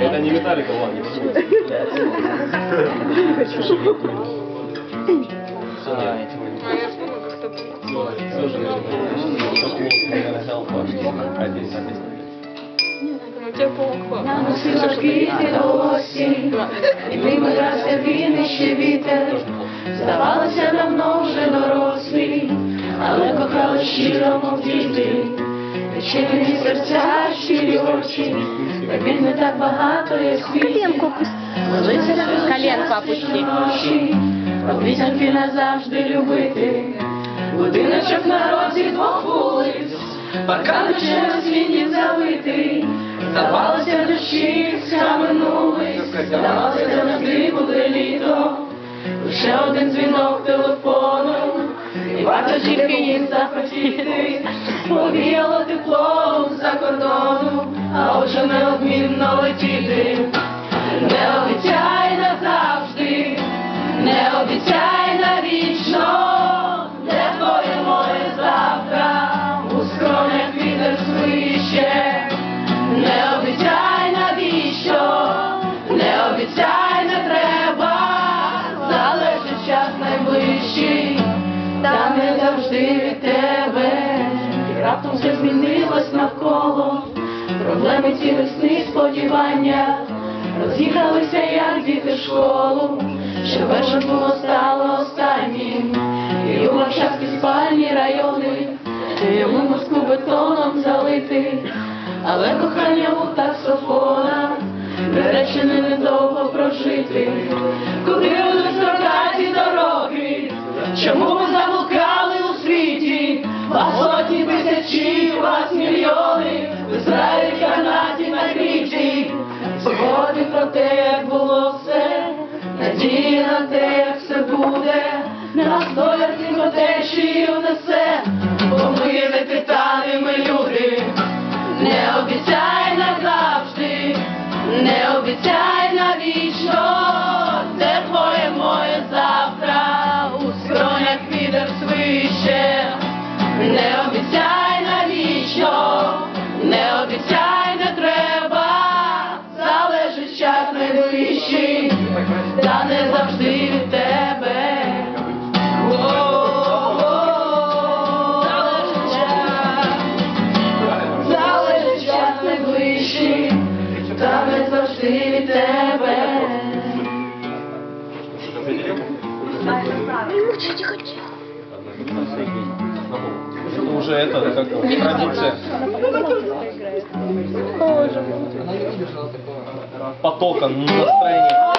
Это не металлика, ладно. А, я думаю. А я ж думаю, как-то тебе вітер. Здавалося, давно вже дорослі, але кохали щиро, мов діти. Відчинені серця, щирі очі, він не так багато є світі. Коленку опусти. Обіцянки назавжди любити. Будиночок на розі двох вулиць, паркан через світі завитий. Здавалося, дощі схаменулись, здавалося, завжди буде літо. Лише один дзвінок телефону, тільки їм захотіти. Повіяло теплом за кордону, а отже неодмінно летіти. Раптом все змінилось навколо, проблеми ці весни сподівання, роз'їхалися, як діти в школу, що перше було стало останнім, і у Варшавській спальні райони, йому Москву бетоном залити, але кохання сотні тисячі, вас мільйони, в Ізраїлі, Канаді, на Кріті, Згоди про те, як було все, надія на те, та не завжди від тебе. Залежить час, залежить час найближчий, та не завжди від тебе. Это уже это, как традиция. Потока, настроения.